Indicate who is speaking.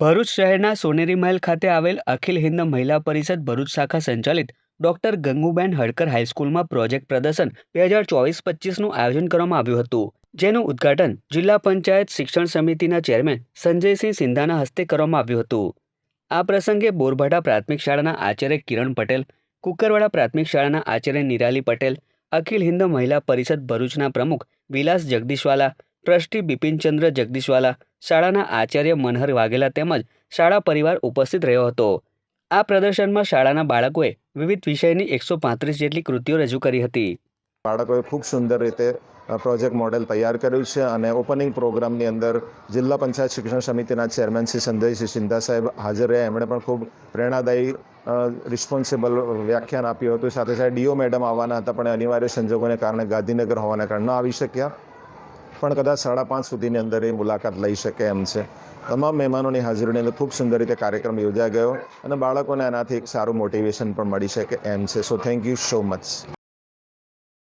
Speaker 1: ભરૂચ શહેરના સોનેરી મહેલ ખાતે આવેલ અખિલ હિન્દ મહિલા પરિષદ ભરૂચ શાખા સંચાલિત ડોક્ટર ગંગુબેન હડકર હાઈસ્કૂલમાં પ્રોજેક્ટ પ્રદર્શન બે હજાર ચોવીસ પચીસનું આયોજન કરવામાં આવ્યું હતું. જેનું ઉદ્ઘાટન જિલ્લા પંચાયત શિક્ષણ સમિતિના ચેરમેન સંજયસિંહ સિંધાના હસ્તે કરવામાં આવ્યું હતું. આ પ્રસંગે બોરભાટા પ્રાથમિક શાળાના આચાર્ય કિરણ પટેલ, કુકરવાડા પ્રાથમિક શાળાના આચાર્ય નિરાલી પટેલ, અખિલ હિન્દ મહિલા પરિષદ ભરૂચના પ્રમુખ વિલાસ જગદીશવાલા ટ્રસ્ટી બિપિનચંદ્ર જગદીશવાલા શાળાના આચાર્ય મનહર વાઘેલા તેમજ શાળા પરિવાર ઉપસ્થિત રહ્યો હતો. આ પ્રદર્શનમાં શાળાના બાળકોએ વિવિધ વિષયની એકસો પાંત્રીસ જેટલી કૃતિઓ રજૂ કરી હતી.
Speaker 2: બાળકોએ ખૂબ સુંદર રીતે પ્રોજેક્ટ મોડેલ તૈયાર કર્યું છે અને ઓપનિંગ પ્રોગ્રામની અંદર જિલ્લા પંચાયત શિક્ષણ સમિતિના ચેરમેન શ્રી સંજયસિંહ સિંધા સાહેબ હાજર રહ્યા. એમણે પણ ખૂબ પ્રેરણાદાયી રિસ્પોન્સિબલ વ્યાખ્યાન આપ્યું હતું. સાથે સાથે ડીઓ મેડમ આવવાના હતા, પણ અનિવાર્ય સંજોગોને કારણે ગાંધીનગર હોવાના કારણે ન આવી શક્યા. પણ કદાચ સાડા પાંચ સુધીની અંદર એ મુલાકાત લઈ શકે એમ છે. તમામ મહેમાનોની હાજરીની અંદર ખૂબ સુંદર રીતે કાર્યક્રમ યોજાઈ ગયો અને બાળકોને આનાથી એક સારું મોટિવેશન પણ મળી શકે એમ છે. So thank you so much